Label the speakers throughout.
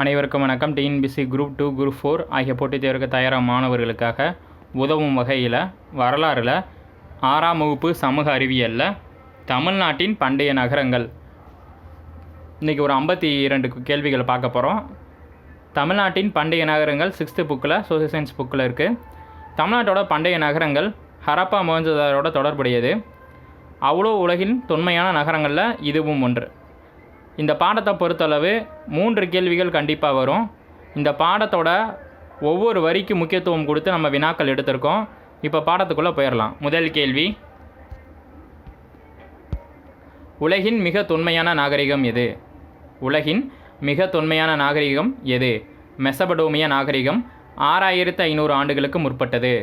Speaker 1: அனைவருக்கும் வணக்கம். TNPSC group two group four ஆகிய போட்டித் தேர்வுக்கு தயாராக மாணவர்களுக்காக உதவும் வகையில் வரலாறில் ஆறாம் வகுப்பு சமூக அறிவியலில் தமிழ்நாட்டின் பண்டைய நகரங்கள். இன்றைக்கி ஒரு ஐம்பத்தி இரண்டு கேள்விகள் பார்க்க போகிறோம் தமிழ்நாட்டின் பண்டைய நகரங்கள் சிக்ஸ்த்து புக்கில் சோசியல் சயின்ஸ் புக்கில் இருக்குது தமிழ்நாட்டோட பண்டைய நகரங்கள் ஹரப்பா மோகஞ்சதாரோட தொடர்புடையது. அவ்வளோ உலகின் தொன்மையான நகரங்களில் இதுவும் ஒன்று. இந்த பாடத்தை பொறுத்தளவு மூன்று கேள்விகள் கண்டிப்பாக வரும். இந்த பாடத்தோட ஒவ்வொரு வரிக்கு முக்கியத்துவம் கொடுத்து நம்ம வினாக்கள் எடுத்திருக்கோம். இப்போ பாடத்துக்குள்ளே போயிடலாம் முதல் கேள்வி. உலகின் மிக தொன்மையான நாகரிகம் எது? உலகின் மிக தொன்மையான நாகரிகம் எது? மெசபடோமிய நாகரிகம் ஆறாயிரத்து ஐநூறு ஆண்டுகளுக்கு முற்பட்டது.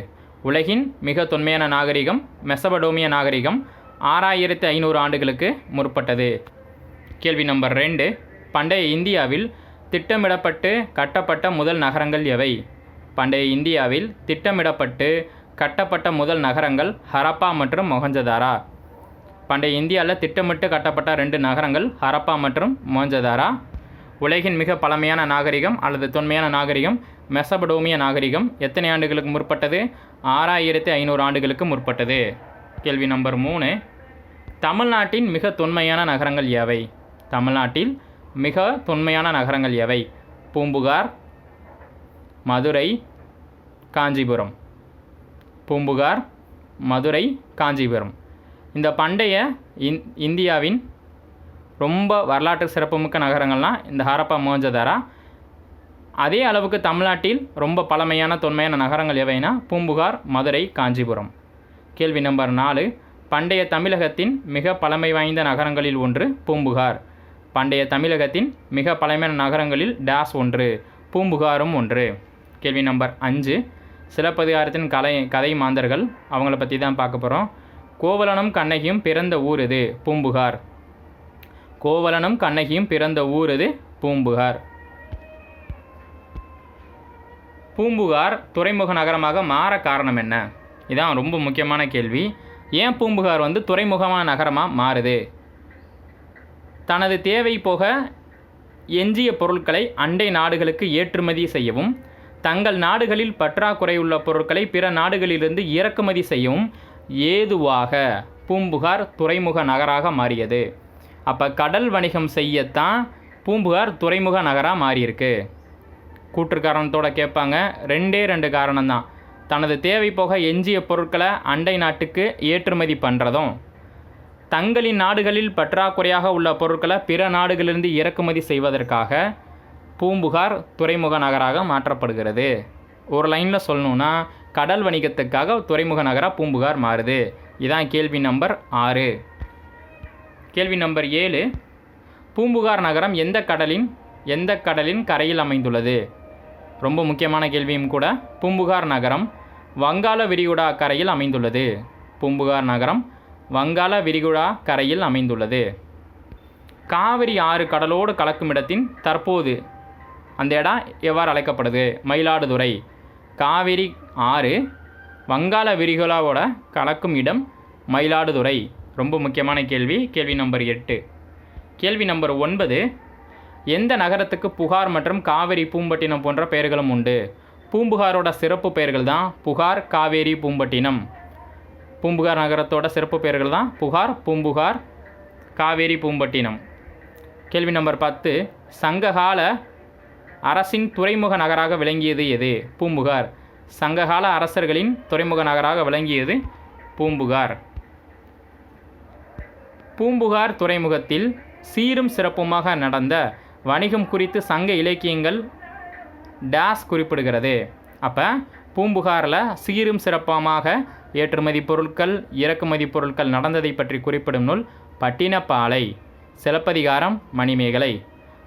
Speaker 1: உலகின் மிக தொன்மையான நாகரிகம் மெசபடோமிய நாகரிகம் ஆறாயிரத்து ஐநூறு ஆண்டுகளுக்கு முற்பட்டது. கேள்வி நம்பர் ரெண்டு. பண்டைய இந்தியாவில் திட்டமிடப்பட்டு கட்டப்பட்ட முதல் நகரங்கள் எவை? பண்டைய இந்தியாவில் திட்டமிடப்பட்டு கட்டப்பட்ட முதல் நகரங்கள் ஹரப்பா மற்றும் மொஹஞ்சதாரா பண்டைய இந்தியாவில் திட்டமிட்டு கட்டப்பட்ட ரெண்டு நகரங்கள் ஹரப்பா மற்றும் மொஹஞ்சதாரா உலகின் மிக பழமையான நாகரிகம் அல்லது தொன்மையான நாகரிகம் மெசபடோமிய நாகரிகம் எத்தனை ஆண்டுகளுக்கு முற்பட்டது? ஆறாயிரத்தி ஐநூறு ஆண்டுகளுக்கு முற்பட்டது. கேள்வி நம்பர் மூணு. தமிழ்நாட்டின் மிக தொன்மையான நகரங்கள் எவை? தமிழ்நாட்டில் மிக தொன்மையான நகரங்கள் எவை? பூம்புகார் மதுரை காஞ்சிபுரம். பூம்புகார் மதுரை காஞ்சிபுரம். இந்த பண்டைய இந் இந்தியாவின் ரொம்ப வரலாற்று சிறப்புமிக்க நகரங்கள்லாம் இந்த ஹரப்பா மோஞ்சதாரா அதே அளவுக்கு தமிழ்நாட்டில் ரொம்ப பழமையான தொன்மையான நகரங்கள் எவைனா பூம்புகார் மதுரை காஞ்சிபுரம். கேள்வி நம்பர் நாலு. பண்டைய தமிழகத்தின் மிக பழமை வாய்ந்த நகரங்களில் ஒன்று பூம்புகார். பண்டைய தமிழகத்தின் மிக பழமையான நகரங்களில் டேஸ் ஒன்று பூம்புகாரும் ஒன்று. கேள்வி நம்பர் அஞ்சு. சிலப்பதிகாரத்தின் கலை கதை மாந்தர்கள் அவங்கள பற்றி தான் பார்க்க போகிறோம் கோவலனும் கண்ணகியும் பிறந்த ஊர் இது பூம்புகார். கோவலனும் கண்ணகியும் பிறந்த ஊர் இது பூம்புகார். பூம்புகார் துறைமுக நகரமாக மாற காரணம் என்ன? இதான் ரொம்ப முக்கியமான கேள்வி. ஏன் பூம்புகார் வந்து துறைமுகமான நகரமாக மாறுது? தனது தேவை போக எஞ்சிய பொருட்களை அண்டை நாடுகளுக்கு ஏற்றுமதி செய்யவும் தங்கள் நாடுகளில் பற்றாக்குறை உள்ள பொருட்களை பிற நாடுகளிலிருந்து இறக்குமதி செய்யவும் ஏதுவாக பூம்புகார் துறைமுக நகராக மாறியது. அப்போ கடல் வணிகம் செய்யத்தான் பூம்புகார் துறைமுக நகராக மாறியிருக்கு. கூற்றுக்காரணத்தோட கேட்பாங்க ரெண்டே ரெண்டு காரணம்தான். தனது தேவை போக எஞ்சிய பொருட்களை அண்டை நாட்டுக்கு ஏற்றுமதி பண்ணுறதும் தங்களின் நாடுகளில் பற்றாக்குறையாக உள்ள பொருட்களை பிற நாடுகளிலிருந்து இறக்குமதி செய்வதற்காக பூம்புகார் துறைமுக நகராக மாற்றப்படுகிறது. ஒரு லைனில் சொல்லணுன்னா கடல் வணிகத்துக்காக துறைமுக நகராக பூம்புகார் மாறுது. இதான் கேள்வி நம்பர் ஆறு. கேள்வி நம்பர் ஏழு. பூம்புகார் நகரம் எந்த கடலின் எந்த கடலின் கரையில் அமைந்துள்ளது? ரொம்ப முக்கியமான கேள்வியும் கூட. பூம்புகார் நகரம் வங்காள விரிகுடா கரையில் அமைந்துள்ளது. பூம்புகார் நகரம் வங்காள விரிகுடா கரையில் அமைந்துள்ளது. காவிரி ஆறு கடலோடு கலக்கும் இடத்தின் தற்போது அந்த இடம் எவ்வாறு அழைக்கப்படுது? மயிலாடுதுறை. காவிரி ஆறு வங்காள விரிகுழாவோட கலக்கும் இடம் மயிலாடுதுறை. ரொம்ப முக்கியமான கேள்வி. கேள்வி நம்பர் எட்டு. கேள்வி நம்பர் ஒன்பது எந்த நகரத்துக்கு புகார் மற்றும் காவேரி பூம்பட்டினம் போன்ற பெயர்களும் உண்டு? பூம்புகாரோட சிறப்பு பெயர்கள் தான் புகார் காவேரி பூம்பட்டினம். பூம்புகார் நகரத்தோட சிறப்பு பெயர்கள் தான் புகார் பூம்புகார் காவேரி பூம்பட்டினம். கேள்வி நம்பர் பத்து சங்ககால அரசின் துறைமுக நகராக விளங்கியது எது? பூம்புகார். சங்ககால அரசர்களின் துறைமுக நகராக விளங்கியது பூம்புகார். பூம்புகார் துறைமுகத்தில் சீரும் சிறப்புமாக நடந்த வணிகம் குறித்து சங்க இலக்கியங்கள் டேஸ் குறிப்பிடுகிறது. அப்போ பூம்புகாரில் சீரும் சிறப்பமாக ஏற்றுமதி பொருட்கள் இறக்குமதி பொருட்கள் நடந்ததை பற்றி குறிப்பிடும் நூல் பட்டினப்பாலை சிலப்பதிகாரம் மணிமேகலை.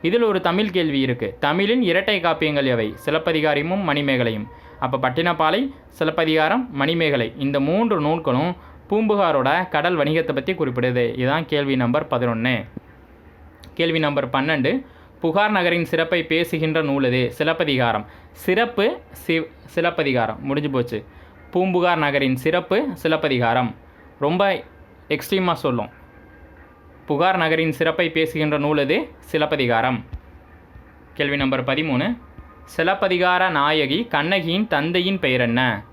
Speaker 1: இதில் ஒரு தமிழ் கேள்வி இருக்குது தமிழின் இரட்டை காப்பியங்கள் எவை? சிலப்பதிகாரமும் மணிமேகலையும். அப்போ பட்டினப்பாலை சிலப்பதிகாரம் மணிமேகலை இந்த மூன்று நூல்களும் பூம்புகாரோட கடல் வணிகத்தை பற்றி குறிப்பிடுது. இதுதான் கேள்வி நம்பர் பதினொன்று கேள்வி நம்பர் பன்னெண்டு. புகார் நகரின் சிறப்பை பேசுகின்ற நூல் இது. சிலப்பதிகாரம். சிறப்பு சி சிலப்பதிகாரம். முடிஞ்சு போச்சு. பூம்புகார் நகரின் சிறப்பு சிலப்பதிகாரம். ரொம்ப எக்ஸ்ட்ரீமாக சொல்லும். புகார் நகரின் சிறப்பை பேசுகின்ற நூல் இது சிலப்பதிகாரம். கேள்வி நம்பர் பதிமூணு. சிலப்பதிகார நாயகி கண்ணகியின் தந்தையின் பெயர் என்ன?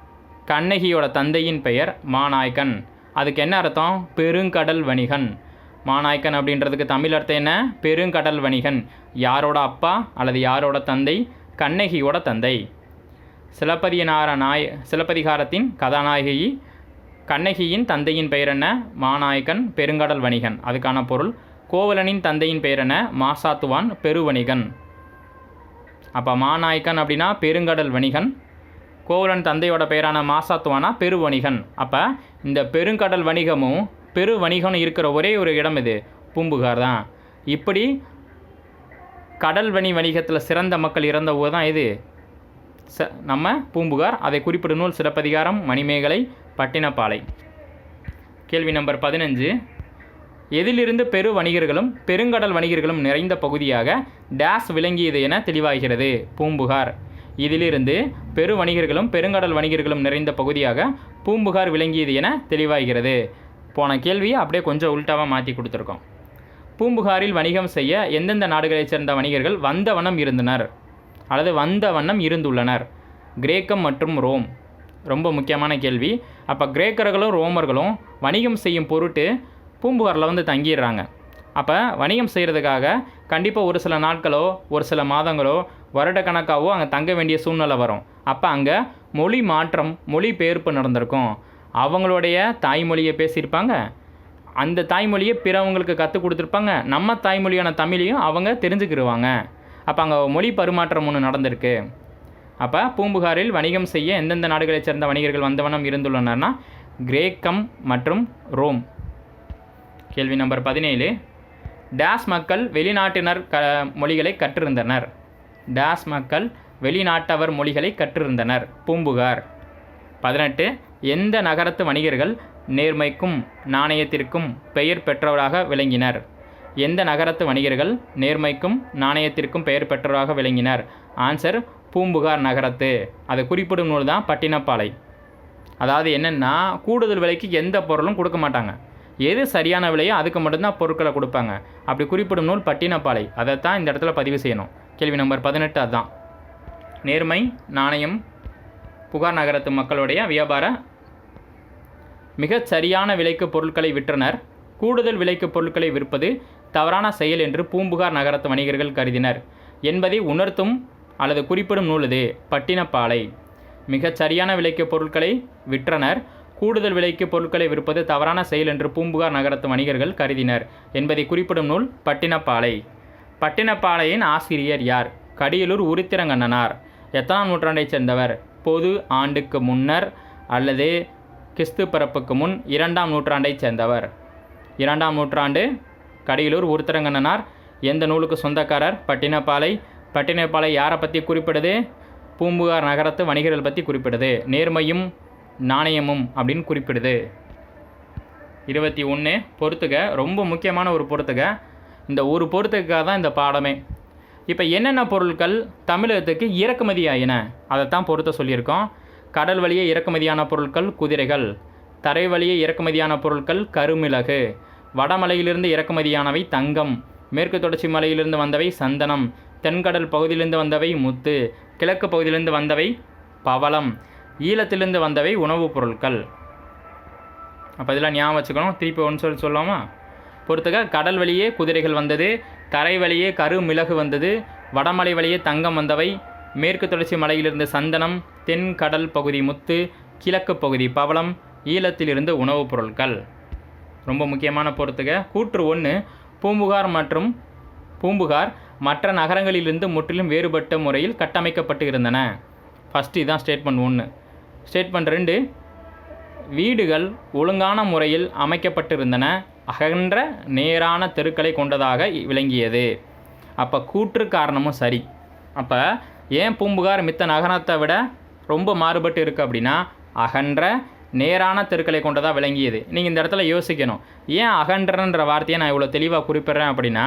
Speaker 1: கண்ணகியோட தந்தையின் பெயர் மாநாயக்கன். அதுக்கு என்ன அர்த்தம்? பெருங்கடல் வணிகன். மாநாயக்கன் அப்படின்றதுக்கு தமிழ் அர்த்தம் என்ன? பெருங்கடல் வணிகன். யாரோட அப்பா அல்லது யாரோட தந்தை? கண்ணகியோட தந்தை. சிலப்பதிகார நாய சிலப்பதிகாரத்தின் கதாநாயகி கண்ணகியின் தந்தையின் பெயர் என்ன? மாநாயக்கன் பெருங்கடல் வணிகன். அதுக்கான பொருள் கோவலனின் தந்தையின் பெயர் என்ன? மாசாத்துவான் பெருவணிகன். அப்போ மாநாயக்கன் அப்படின்னா பெருங்கடல் வணிகன். கோவலன் தந்தையோட பெயரான மாசாத்துவானா பெருவணிகன். அப்போ இந்த பெருங்கடல் வணிகமும் பெரு வணிகம் இருக்கிற ஒரே ஒரு இடம் இது பூம்புகார் தான். இப்படி கடல் வணி வணிகத்தில் சிறந்த மக்கள் இறந்த ஊர் தான் இது. ச நம்ம பூம்புகார் அதை குறிப்பிடும் நூல் சிறப்பதிகாரம் மணிமேகலை பட்டினப்பாலை. கேள்வி நம்பர் பதினஞ்சு. எதிலிருந்து பெரு வணிகர்களும் பெருங்கடல் வணிகர்களும் நிறைந்த பகுதியாக டேஸ் விளங்கியது என தெளிவாகிறது பூம்புகார். இதிலிருந்து பெரு வணிகர்களும் பெருங்கடல் வணிகர்களும் நிறைந்த பகுதியாக பூம்புகார் விளங்கியது என தெளிவாகிறது. போன கேள்வியை அப்படியே கொஞ்சம் உல்ட்டாவாக மாற்றி கொடுத்துருக்கோம். பூம்புகாரில் வணிகம் செய்ய எந்தெந்த நாடுகளைச் சேர்ந்த வணிகர்கள் வந்த வண்ணம் இருந்தனர்? அல்லது வந்த வண்ணம் இருந்துள்ளனர்? கிரேக்கம் மற்றும் ரோம். ரொம்ப முக்கியமான கேள்வி. அப்போ கிரேக்கர்களும் ரோமர்களும் வணிகம் செய்யும் பொருட்டு பூம்புகாரில் வந்து தங்கிடுறாங்க. அப்போ வணிகம் செய்கிறதுக்காக கண்டிப்பாக ஒரு சில நாட்களோ ஒரு சில மாதங்களோ வருடக்கணக்காகவோ அங்கே தங்க வேண்டிய சூழ்நிலை வரும். அப்போ அங்கே மொழி மாற்றம் மொழி பெயர்ப்பு நடந்திருக்கும். அவங்களுடைய தாய்மொழியை பேசியிருப்பாங்க. அந்த தாய்மொழியை பிறவங்களுக்கு கற்றுக் கொடுத்துருப்பாங்க. நம்ம தாய்மொழியான தமிழையும் அவங்க தெரிஞ்சுக்கிடுவாங்க அப்போ அங்கே மொழி பரிமாற்றம் ஒன்று நடந்திருக்கு. அப்போ பூம்புகாரில் வணிகம் செய்ய எந்தெந்த நாடுகளைச் சேர்ந்த வணிகர்கள் வந்தவனம் இருந்துள்ளனர்னா கிரேக்கம் மற்றும் ரோம். கேள்வி நம்பர் பதினேழு. டேஸ் மக்கள் வெளிநாட்டினர் க மொழிகளை கற்றிருந்தனர். டேஸ் மக்கள் வெளிநாட்டவர் மொழிகளை கற்றிருந்தனர். பூம்புகார். பதினெட்டு. எந்த நகரத்து வணிகர்கள் நேர்மைக்கும் நாணயத்திற்கும் பெயர் பெற்றவராக விளங்கினர்? எந்த நகரத்து வணிகர்கள் நேர்மைக்கும் நாணயத்திற்கும் பெயர் பெற்றவராக விளங்கினர்? ஆன்சர் பூம்புகார் நகரத்து. அதை குறிப்பிடும் நூல் தான் பட்டினப்பாலை. அதாவது என்னென்னா கூடுதல் விலைக்கு எந்த பொருளும் கொடுக்க மாட்டாங்க. எது சரியான விலையோ அதுக்கு மட்டும்தான் பொருட்களை கொடுப்பாங்க. அப்படி குறிப்பிடும் நூல் பட்டினப்பாலை. தான் இந்த இடத்துல பதிவு செய்யணும். கேள்வி நம்பர் பதினெட்டு அதுதான் நேர்மை நாணயம் புகார் நகரத்து மக்களுடைய வியாபார மிகச் சரியான விலைக்கு பொருட்களை விற்றனர். கூடுதல் விலைக்கு பொருட்களை விற்பது தவறான செயல் என்று பூம்புகார் நகரத்து வணிகர்கள் கருதினர். என்பதை உணர்த்தும் அல்லது குறிப்பிடும் நூல் இது பட்டினப்பாலை. மிகச் சரியான விலைக்கு பொருட்களை விற்றனர். கூடுதல் விலைக்கு பொருட்களை விற்பது தவறான செயல் என்று பூம்புகார் நகரத்து வணிகர்கள் கருதினர். என்பதை குறிப்பிடும் நூல் பட்டினப்பாலை. பட்டினப்பாளையின் ஆசிரியர் யார்? கடியலூர் உருத்திரங்கண்ணனார். எத்தனாம் நூற்றாண்டைச் சேர்ந்தவர்? பொது ஆண்டுக்கு முன்னர் அல்லது கிறிஸ்து பிறப்புக்கு முன் இரண்டாம் நூற்றாண்டைச் சேர்ந்தவர். இரண்டாம் நூற்றாண்டு கடியலூர் உருத்தரங்கண்ணனார் எந்த நூலுக்கு சொந்தக்காரர்? பட்டினப்பாலை. பட்டினப்பாலை யாரை பற்றி குறிப்பிடுது? பூம்புகார் நகரத்து வணிகர்கள் பற்றி குறிப்பிடுது. நேர்மையும் நாணயமும் அப்படின்னு குறிப்பிடுது. இருபத்தி ஒன்று பொறுத்துக. ரொம்ப முக்கியமான ஒரு பொறுத்துக. இந்த ஒரு பொறுத்துக்காக தான் இந்த பாடமே. இப்போ என்னென்ன பொருட்கள் தமிழகத்துக்கு இறக்குமதி ஆயின அதைத்தான் பொறுத்த சொல்லியிருக்கோம். கடல் வழியே இறக்குமதியான பொருட்கள் குதிரைகள். தரை வழியே இறக்குமதியான பொருட்கள் கருமிளகு. வடமலையிலிருந்து இறக்குமதியானவை தங்கம். மேற்கு தொடர்ச்சி மலையிலிருந்து வந்தவை சந்தனம். தென்கடல் பகுதியிலிருந்து வந்தவை முத்து. கிழக்கு பகுதியிலிருந்து வந்தவை பவளம். ஈழத்திலிருந்து வந்தவை உணவுப் பொருட்கள். அப்போ இதெல்லாம் ஞாபகம் வச்சுக்கணும். திருப்பி ஒன்று சொல்லி சொல்லாமா பொறுத்துக்க கடல் வழியே குதிரைகள் வந்தது தரை வழியே கரு மிளகு வந்தது வடமலை வழியே தங்கம் வந்தவை மேற்கு தொடர்ச்சி மலையிலிருந்து சந்தனம் தென் கடல் பகுதி முத்து கிழக்கு பகுதி பவளம் ஈழத்திலிருந்து உணவுப் பொருட்கள். ரொம்ப முக்கியமான பொறுத்துக. கூற்று ஒன்று பூம்புகார் மற்றும் பூம்புகார் மற்ற நகரங்களிலிருந்து முற்றிலும் வேறுபட்ட முறையில் கட்டமைக்கப்பட்டு இருந்தன. ஃபஸ்ட்டு இதுதான் ஸ்டேட்மெண்ட் ஒன்று ஸ்டேட்மெண்ட் ரெண்டு வீடுகள் ஒழுங்கான முறையில் அமைக்கப்பட்டிருந்தன. அகன்ற நேரான தெருக்களை கொண்டதாக விளங்கியது. அப்போ கூற்று காரணமும் சரி. அப்போ ஏன் பூம்புகார் மித்த நகரத்தை விட ரொம்ப மாறுபட்டு இருக்குது அப்படின்னா அகன்ற நேரான தெருக்களை கொண்டதாக விளங்கியது. நீங்கள் இந்த இடத்துல யோசிக்கணும். ஏன் அகன்றன்ற வார்த்தையை நான் இவ்வளோ தெளிவாக குறிப்பிட்றேன் அப்படின்னா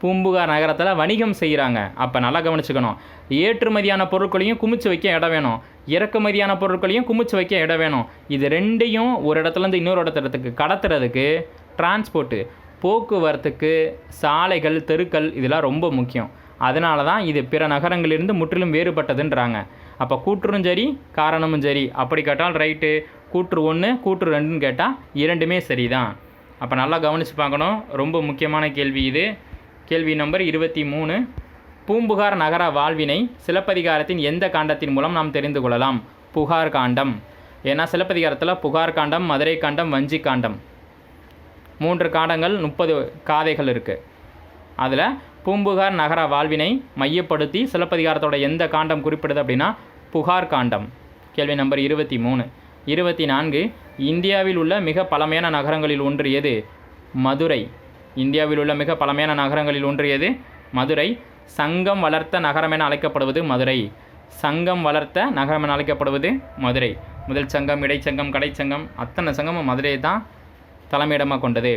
Speaker 1: பூம்புகார் நகரத்தில் வணிகம் செய்கிறாங்க அப்போ நல்லா கவனிச்சுக்கணும். ஏற்றுமதியான பொருட்களையும் குமிச்சு வைக்க இடம் வேணும். இறக்குமதியான பொருட்களையும் குமிச்சு வைக்க இடம் வேணும். இது ரெண்டையும் ஒரு இடத்துலேருந்து இன்னொரு இடத்துக்கு கடத்துறதுக்கு டிரான்ஸ்போர்ட்டு போக்குவரத்துக்கு சாலைகள் தெருக்கள் இதெல்லாம் ரொம்ப முக்கியம். அதனால தான் இது பிற நகரங்களிலிருந்து முற்றிலும் வேறுபட்டதுன்றாங்க. அப்போ கூற்றுரும் சரி காரணமும் சரி. அப்படி கேட்டால் ரைட்டு கூற்று ஒன்று கூற்று ரெண்டுன்னு கேட்டால் இரண்டுமே சரி தான் அப்போ நல்லா கவனித்து பார்க்கணும். ரொம்ப முக்கியமான கேள்வி இது. கேள்வி நம்பர் இருபத்தி மூணு. பூம்புகார் நகர வாழ்வினை சிலப்பதிகாரத்தின் எந்த காண்டத்தின் மூலம் நாம் தெரிந்து கொள்ளலாம்? புகார் காண்டம். ஏன்னா சிலப்பதிகாரத்தில் புகார் காண்டம் மதுரை காண்டம் வஞ்சி காண்டம். மூன்று காண்டங்கள் முப்பது காதைகள் இருக்குது அதில் பூம்புகார் நகர வாழ்வினை மையப்படுத்தி சிலப்பதிகாரத்தோட எந்த காண்டம் குறிப்பிடுது அப்படின்னா புகார் காண்டம். கேள்வி நம்பர் இருபத்தி மூணு. இருபத்தி நான்கு இந்தியாவில் உள்ள மிக பழமையான நகரங்களில் ஒன்று எது? மதுரை. இந்தியாவில் உள்ள மிக பழமையான நகரங்களில் ஒன்று எது? மதுரை. சங்கம் வளர்த்த நகரம் என அழைக்கப்படுவது மதுரை. சங்கம் வளர்த்த நகரம் என அழைக்கப்படுவது மதுரை. முதல் சங்கம் இடைச்சங்கம் கடைச்சங்கம் அத்தனை சங்கமும் மதுரையை தான் தலைமையிடமாக கொண்டது.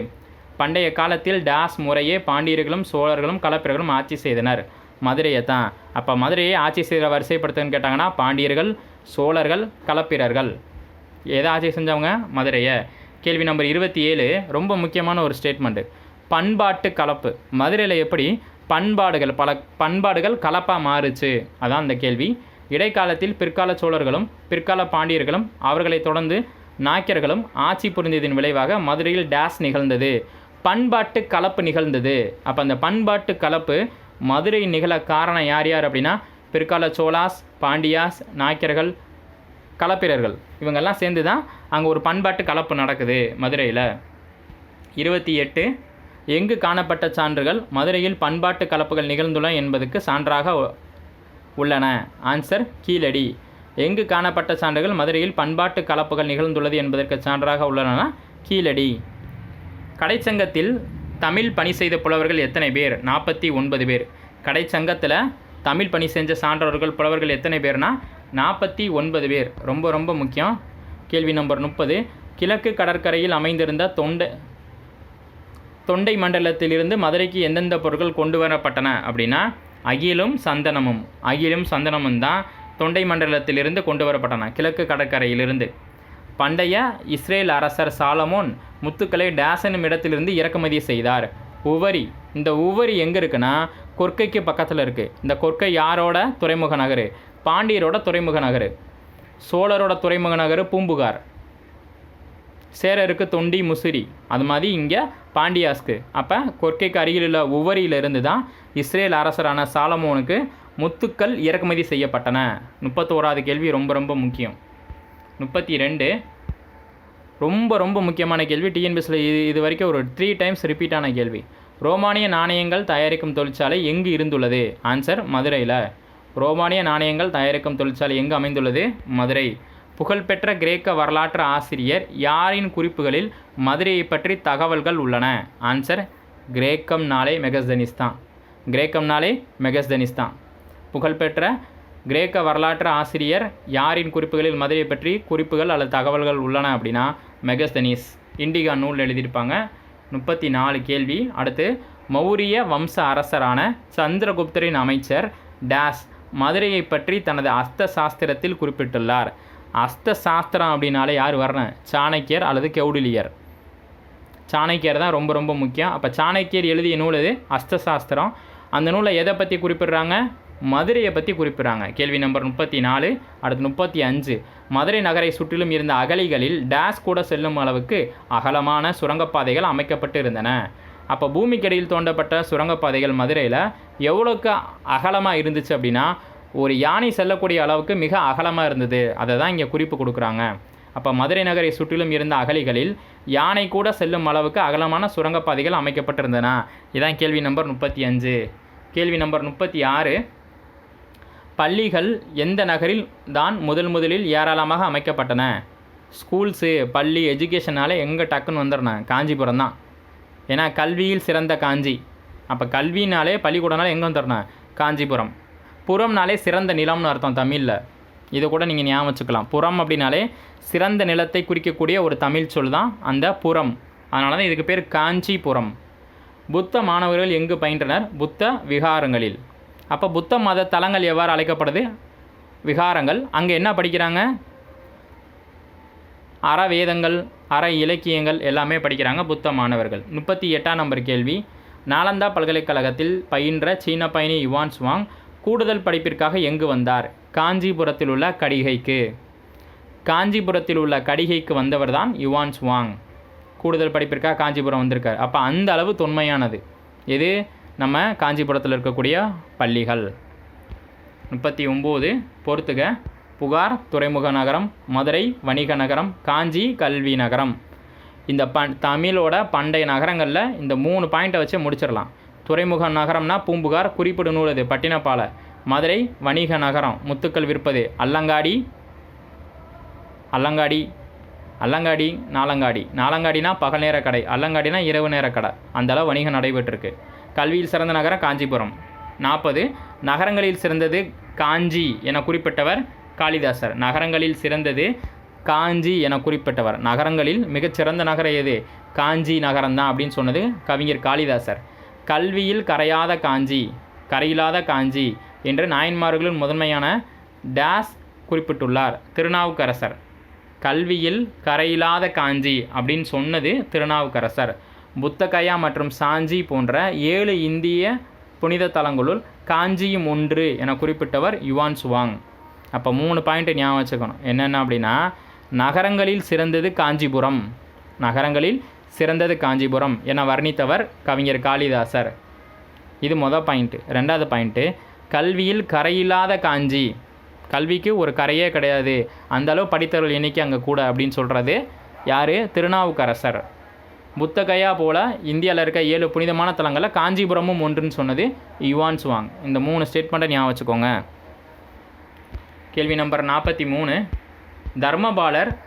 Speaker 1: பண்டைய காலத்தில் டாஸ் முறையே பாண்டியர்களும் சோழர்களும் கலப்பிரர்களும் ஆட்சி செய்தனர். மதுரையை தான். அப்போ மதுரையை ஆட்சி செய்கிற வரிசைப்படுத்துன்னு கேட்டாங்கன்னா பாண்டியர்கள் சோழர்கள் கலப்பிரர்கள். எதை ஆட்சி செஞ்சவங்க? மதுரையை. கேள்வி நம்பர் இருபத்தி ஏழு ரொம்ப முக்கியமான ஒரு ஸ்டேட்மெண்ட்டு பண்பாட்டு கலப்பு. மதுரையில் எப்படி பண்பாடுகள் பல பண்பாடுகள் கலப்பாக மாறுச்சு? அதான் அந்த கேள்வி. இடைக்காலத்தில் பிற்கால சோழர்களும் பிற்கால பாண்டியர்களும் அவர்களை தொடர்ந்து நாயக்கர்களும் ஆட்சி புரிந்ததின் விளைவாக மதுரையில் டேஸ் நிகழ்ந்தது. பண்பாட்டு கலப்பு நிகழ்ந்தது. அப்போ அந்த பண்பாட்டு கலப்பு மதுரை நிகழ காரணம் யார் யார் அப்படின்னா பிற்கால சோழாஸ் பாண்டியாஸ் நாயக்கர்கள் கலப்பிரர்கள். இவங்கெல்லாம் சேர்ந்து தான் அங்கே ஒரு பண்பாட்டு கலப்பு நடக்குது மதுரையில். இருபத்தி எட்டு எங்கு காணப்பட்ட சான்றுகள் மதுரையில் பண்பாட்டு கலப்புகள் நிகழ்ந்துள்ளன என்பதற்கு சான்றாக உள்ளன. ஆன்சர் கீழடி. எங்கு காணப்பட்ட சான்றுகள் மதுரையில் பண்பாட்டு கலப்புகள் நிகழ்ந்துள்ளது என்பதற்கு சான்றாக உள்ளன. கீழடி. கடைச்சங்கத்தில் தமிழ் பணி செய்த புலவர்கள் எத்தனை பேர்? நாற்பத்தி ஒன்பது பேர். கடைச்சங்கத்தில் தமிழ் பணி செஞ்ச சான்றவர்கள் புலவர்கள் எத்தனை பேர்னா? நாற்பத்தி ஒன்பது பேர். ரொம்ப ரொம்ப முக்கியம். கேள்வி நம்பர் முப்பது. கிழக்கு கடற்கரையில் அமைந்திருந்த தொண்டை தொண்டை மண்டலத்திலிருந்து மதுரைக்கு எந்தெந்த பொருட்கள் கொண்டு வரப்பட்டன அப்படின்னா அகிலும் சந்தனமும். அகிலும் சந்தனமும் தான். தொண்டை மண்டலத்திலிருந்து கொண்டு வரப்பட்டன கிழக்கு கடற்கரையிலிருந்து. பண்டைய இஸ்ரேல் அரசர் சாலமோன் முத்துக்களை டேஸ் என்னும் இடத்திலிருந்து இறக்குமதி செய்தார். உவரி இந்த உவரி எங்கே இருக்குன்னா கொர்க்கைக்கு பக்கத்தில் இருக்குது இந்த கொர்க்கை யாரோட? துறைமுக நகர். பாண்டியரோட துறைமுக நகர். சோழரோட துறைமுக நகர் பூம்புகார். சேரருக்கு தொண்டி முசிறி. அது மாதிரி இங்கே பாண்டியாஸ்க்கு. அப்போ கொர்க்கைக்கு அருகில் உள்ள உவரியிலிருந்து தான் இஸ்ரேல் அரசரான சாலமோனுக்கு முத்துக்கள் இறக்குமதி செய்யப்பட்டன. முப்பத்தோராது கேள்வி ரொம்ப ரொம்ப முக்கியம். முப்பத்தி ரெண்டு ரொம்ப ரொம்ப முக்கியமான கேள்வி. டிஎன்பிஎஸ்சில் இது இது வரைக்கும் ஒரு த்ரீ டைம்ஸ் ரிப்பீட் ஆன கேள்வி. ரோமானிய நாணயங்கள் தயாரிக்கும் தொழிற்சாலை எங்கு இருந்துள்ளது? ஆன்சர் மதுரையில். ரோமானிய நாணயங்கள் தயாரிக்கும் தொழிற்சாலை எங்கு அமைந்துள்ளது? மதுரை. புகழ்பெற்ற கிரேக்க வரலாற்று ஆசிரியர் யாரின் குறிப்புகளில் மதுரையை பற்றி தகவல்கள் உள்ளன? ஆன்சர் கிரேக்கம் நாளே மெகஸ்தனிஸ் தான். கிரேக்கம் நாளே மெகஸ்தனிஸ்தான் புகழ்பெற்ற கிரேக்க வரலாற்று ஆசிரியர் யாரின் குறிப்புகளில் மதுரையை பற்றி குறிப்புகள் அல்லது தகவல்கள் உள்ளன அப்படின்னா மெகஸ்தனிஸ். இண்டிகா நூல் எழுதியிருப்பாங்க. முப்பத்தி நாலு கேள்வி. அடுத்து மௌரிய வம்ச அரசரான சந்திரகுப்தரின் அமைச்சர் டேஸ் மதுரையை பற்றி தனது அஸ்த சாஸ்திரத்தில் குறிப்பிட்டுள்ளார். அஸ்த சாஸ்திரம் அப்படின்னாலே யார் வரணும்? சாணக்கியர் அல்லது கெவுடிலியர் சாணக்கியர் தான் ரொம்ப ரொம்ப முக்கியம். அப்போ சாணக்கியர் எழுதிய நூல் இது அஸ்த சாஸ்திரம். அந்த நூலை எதை பற்றி குறிப்பிடுறாங்க? மதுரையை பற்றி குறிப்பிடுறாங்க. கேள்வி நம்பர் முப்பத்தி நாலு அடுத்து முப்பத்தி அஞ்சு மதுரை நகரை சுற்றிலும் இருந்த அகழிகளில் டேஸ் கூட செல்லும் அளவுக்கு அகலமான சுரங்கப்பாதைகள் அமைக்கப்பட்டு இருந்தன. அப்போ பூமிக்கடியில் தோண்டப்பட்ட சுரங்கப்பாதைகள் மதுரையில் எவ்வளோக்கு அகலமாக இருந்துச்சு அப்படின்னா ஒரு யானை செல்லக்கூடிய அளவுக்கு மிக அகலமாக இருந்தது. அதை தான் இங்கே குறிப்பு கொடுக்குறாங்க. அப்போ மதுரை நகரை சுற்றிலும் இருந்த அகழிகளில் யானை கூட செல்லும் அளவுக்கு அகலமான சுரங்கப்பாதைகள் அமைக்கப்பட்டிருந்தன. இதான் கேள்வி நம்பர் முப்பத்தி அஞ்சு கேள்வி நம்பர் முப்பத்தி ஆறு பள்ளிகள் எந்த நகரில் தான் முதல் முதலில் ஏராளமாக அமைக்கப்பட்டன? ஸ்கூல்ஸு பள்ளி எஜுகேஷனால் எங்கே டக்குன்னு வந்துடணும். காஞ்சிபுரம் தான். ஏன்னா கல்வியில் சிறந்த காஞ்சி. அப்போ கல்வினாலே பள்ளிக்கூடனாலே எங்கே வந்துடணும்? காஞ்சிபுரம். புறம்னாலே சிறந்த நிலம்னு அர்த்தம் தமிழில். இதை கூட நீங்கள் ஞாபகம் வச்சுக்கலாம். புறம் அப்படின்னாலே சிறந்த நிலத்தை குறிக்கக்கூடிய ஒரு தமிழ் சொல் தான் அந்த புறம். அதனால தான் இதுக்கு பேர் காஞ்சிபுரம். புத்த மாணவர்கள் எங்கு பயின்றனர்? புத்த விகாரங்களில். அப்போ புத்த மத தலங்கள் எவ்வாறு அழைக்கப்படுது? விகாரங்கள். அங்கே என்ன படிக்கிறாங்க? அற வேதங்கள் அற இலக்கியங்கள் எல்லாமே படிக்கிறாங்க புத்த மாணவர்கள். முப்பத்தி எட்டாம் நம்பர் கேள்வி. நாலந்தா பல்கலைக்கழகத்தில் பயின்ற சீன பயணி யுவான் சுவாங் கூடுதல் படிப்பிற்காக எங்கு வந்தார்? காஞ்சிபுரத்தில் உள்ள கடிகைக்கு. காஞ்சிபுரத்தில் உள்ள கடிகைக்கு வந்தவர் தான் யுவான் சுவாங். கூடுதல் படிப்பிற்காக காஞ்சிபுரம் வந்திருக்கார். அப்போ அந்த அளவு தொன்மையானது. எது? நம்ம காஞ்சிபுரத்தில் இருக்கக்கூடிய பள்ளிகள். முப்பத்தி ஒம்பது பொறுத்துக. புகார் துறைமுக நகரம் மதுரை வணிக நகரம் காஞ்சி கல்வி நகரம். இந்த ப தமிழோட பண்டைய நகரங்களில் இந்த மூணு பாயிண்ட்டை வச்சு முடிச்சிடலாம் துறைமுக நகரம்னா பூம்புகார் குறிப்பிடு நூலது பட்டினப்பால. பட்டினப்பாலை மதுரை வணிக நகரம் முத்துக்கள் விற்பது அல்லங்காடி. அல்லங்காடி அல்லங்காடி நாலங்காடி. நாலங்காடினா பகல் நேர கடை அல்லங்காடினா இரவு நேர கடை. அந்தளவு வணிகம் நடைபெற்றிருக்கு. கல்வியில் சிறந்த நகரம் காஞ்சிபுரம். நாற்பது நகரங்களில் சிறந்தது காஞ்சி என குறிப்பிட்டவர் காளிதாசர். நகரங்களில் சிறந்தது காஞ்சி என குறிப்பிட்டவர். நகரங்களில் மிகச்சிறந்த நகரம் எது? காஞ்சி நகரம்தான் அப்படின்னு சொன்னது கவிஞர் காளிதாசர். கல்வியில் கரையாத காஞ்சி கரையில்லாத காஞ்சி என்று நாயன்மார்களின் முதன்மையான டேஸ் குறிப்பிட்டுள்ளார் திருநாவுக்கரசர். கல்வியில் கரையில்லாத காஞ்சி அப்படின்னு சொன்னது திருநாவுக்கரசர். புத்தகயா மற்றும் சாஞ்சி போன்ற ஏழு இந்திய புனித தலங்களுள் காஞ்சியும் ஒன்று என குறிப்பிட்டவர் யுவான் சுவாங். அப்போ மூணு பாயிண்ட் ஞாபகம் வச்சுக்கணும். என்னென்ன அப்படின்னா நகரங்களில் சிறந்தது காஞ்சிபுரம். நகரங்களில் சிறந்தது காஞ்சிபுரம் என வர்ணித்தவர் கவிஞர் காளிதாசர். இது மொதல் பாயிண்ட்டு ரெண்டாவது பாயிண்ட்டு கல்வியில் கரையில்லாத காஞ்சி. கல்விக்கு ஒரு கரையே கிடையாது. அந்த அளவு படித்தவர்கள் எண்ணிக்கை அங்கே கூட அப்படின்னு சொல்கிறது யார்? திருநாவுக்கரசர். புத்தகயா போல இந்தியாவில் இருக்க ஏழு புனிதமான தலங்களில் காஞ்சிபுரமும் ஒன்றுன்னு சொன்னது யுவான் சுவாங். இந்த மூணு ஸ்டேட்மெண்ட்டை ஞாபகம் வச்சுக்கோங்க. கேள்வி நம்பர் நாற்பத்தி மூணு. தர்மபாலர்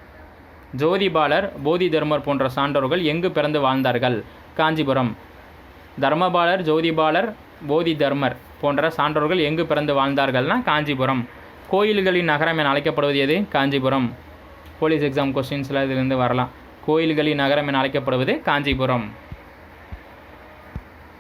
Speaker 1: ஜோதிபாலர் போதி தர்மர் போன்ற சான்றோர்கள் எங்கு பிறந்து வாழ்ந்தார்கள்? காஞ்சிபுரம். தர்மபாலர் ஜோதிபாலர் போதி தர்மர் போன்ற சான்றோர்கள் எங்கு பிறந்து வாழ்ந்தார்கள்னா காஞ்சிபுரம். கோயில்களின் நகரம் என அழைக்கப்படுவது எது? காஞ்சிபுரம். போலீஸ் எக்ஸாம் கொஸ்டின்ஸில் இதிலிருந்து வரலாம். கோயில்களின் நகரம் என அழைக்கப்படுவது காஞ்சிபுரம்.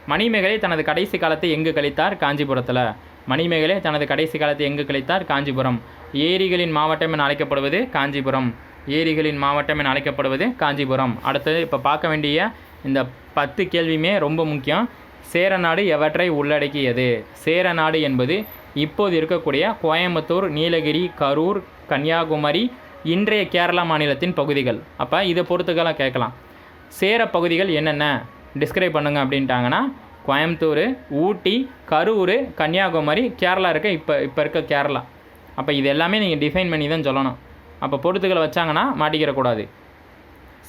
Speaker 1: மணிமேகலை தனது கடைசி காலத்தை எங்கு கழித்தார் காஞ்சிபுரத்தில்? மணிமேகலை தனது கடைசி காலத்தை எங்கு கழித்தார் காஞ்சிபுரம்? ஏரிகளின் மாவட்டம் என அழைக்கப்படுவது காஞ்சிபுரம். ஏரிகளின் மாவட்டம் என அழைக்கப்படுவது காஞ்சிபுரம். அடுத்தது இப்போ பார்க்க வேண்டிய இந்த பத்து கேள்வியுமே ரொம்ப முக்கியம். சேரநாடு எவற்றை உள்ளடக்கியது? சேரநாடு என்பது இப்போது இருக்கக்கூடிய கோயம்புத்தூர் நீலகிரி கரூர் கன்னியாகுமரி இன்றைய கேரளா மாநிலத்தின் பகுதிகள். அப்போ இதை பொறுத்துக்கெல்லாம் கேட்கலாம். சேர பகுதிகள் என்னென்ன? டிஸ்கிரைப் பண்ணுங்க அப்படின்ட்டாங்கன்னா கோயம்புத்தூர் ஊட்டி கரூர் கன்னியாகுமரி கேரளா இருக்க இப்போ இப்போ இருக்க கேரளா. அப்போ இது எல்லாமே நீங்கள் டிஃபைன் பண்ணி தான் சொல்லணும். அப்போ பொறுத்துக்களை வச்சாங்கன்னா மாட்டிக்கிறக்கூடாது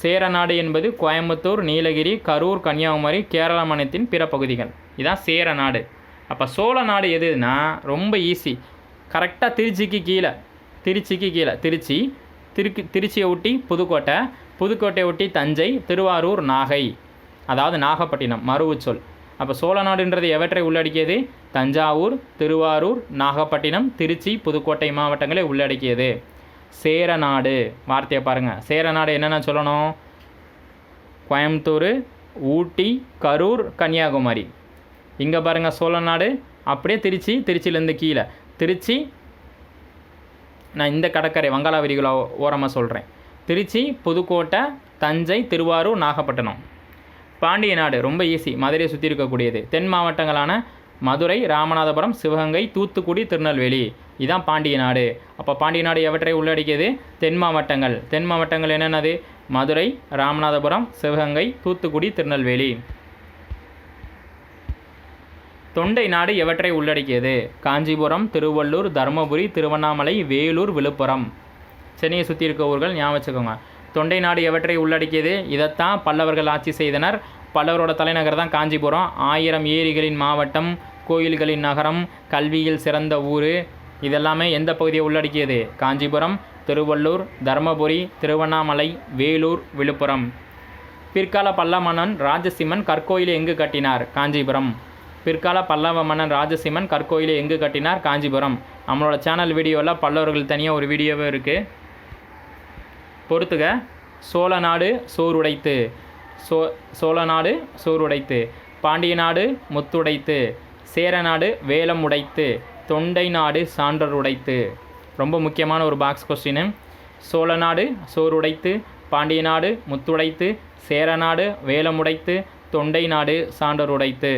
Speaker 1: சேரநாடு என்பது கோயம்புத்தூர் நீலகிரி கரூர் கன்னியாகுமரி கேரளா மாநிலத்தின் பிற பகுதிகள். இதான் சேரநாடு அப்போ சோழ நாடு எதுனா ரொம்ப ஈஸி கரெக்டாக திருச்சிக்கு கீழே. திருச்சிக்கு கீழே. திருச்சி திருக்கு திருச்சியை ஒட்டி புதுக்கோட்டை. புதுக்கோட்டையை ஒட்டி தஞ்சை திருவாரூர் நாகை. அதாவது நாகப்பட்டினம் மறுவுச்சொல் அப்போ சோழ நாடுன்றது எவற்றை உள்ளடக்கியது? தஞ்சாவூர் திருவாரூர் நாகப்பட்டினம் திருச்சி புதுக்கோட்டை மாவட்டங்களை உள்ளடக்கியது. சேரநாடு வார்த்தையை பாருங்கள் சேரநாடு என்னென்ன சொல்லணும்? கோயம்புத்தூர் ஊட்டி கரூர் கன்னியாகுமரி. இங்கே பாருங்கள் சோழநாடு அப்படியே திருச்சி திருச்சியிலேருந்து கீழே. திருச்சி நான் இந்த கடற்கரை வங்காள விரிகுலா ஓரமாக சொல்கிறேன் திருச்சி புதுக்கோட்டை தஞ்சை திருவாரூர் நாகப்பட்டினம். பாண்டிய நாடு ரொம்ப ஈஸி மதுரையை சுற்றி இருக்கக்கூடியது. தென் மாவட்டங்களான மதுரை ராமநாதபுரம் சிவகங்கை தூத்துக்குடி திருநெல்வேலி. இதான் பாண்டிய நாடு. அப்போ பாண்டிய நாடு எவற்றை உள்ளடக்கியது? தென் மாவட்டங்கள். தென் மாவட்டங்கள் என்னென்னது? மதுரை ராமநாதபுரம் சிவகங்கை தூத்துக்குடி திருநெல்வேலி. தொண்டை நாடு எவற்றை உள்ளடக்கியது? காஞ்சிபுரம் திருவள்ளூர் தருமபுரி திருவண்ணாமலை வேலூர் விழுப்புரம். சென்னையை சுற்றி இருக்க ஊர்கள் ஞாபகம் வச்சுக்கோங்க. தொண்டை நாடு எவற்றை உள்ளடக்கியது? இதைத்தான் பல்லவர்கள் ஆட்சி செய்தனர். பல்லவரோட தலைநகர் தான் காஞ்சிபுரம். ஆயிரம் ஏரிகளின் மாவட்டம் கோயில்களின் நகரம் கல்வியில் சிறந்த ஊர். இதெல்லாமே எந்த பகுதியை உள்ளடக்கியது? காஞ்சிபுரம் திருவள்ளூர் தருமபுரி திருவண்ணாமலை வேலூர் விழுப்புரம். பிற்கால பல்லவ மன்னன் ராஜசிம்மன் கற்கோயிலை எங்கு கட்டினார்? காஞ்சிபுரம். பிற்கால பல்லவ மன்னன் ராஜசிம்மன் கற்கோயிலை எங்கு கட்டினார்? காஞ்சிபுரம். நம்மளோட சேனல் வீடியோவில் பல்லவர்கள் தனியாக ஒரு வீடியோவே இருக்குது பொறுத்துக. சோழ நாடு சோறுடைத்து. சோ சோழ நாடு சோறுடைத்து. பாண்டிய நாடு முத்துடைத்து. சேர நாடு வேலம் உடைத்து. தொண்டை நாடு சான்றர் உடைத்து. ரொம்ப முக்கியமான ஒரு பாக்ஸ் கொஸ்டின் சோழ நாடு சோறுடைத்து. பாண்டிய நாடு முத்துடைத்து. சேர நாடு வேலம் உடைத்து. தொண்டை நாடு சான்றர் உடைத்து.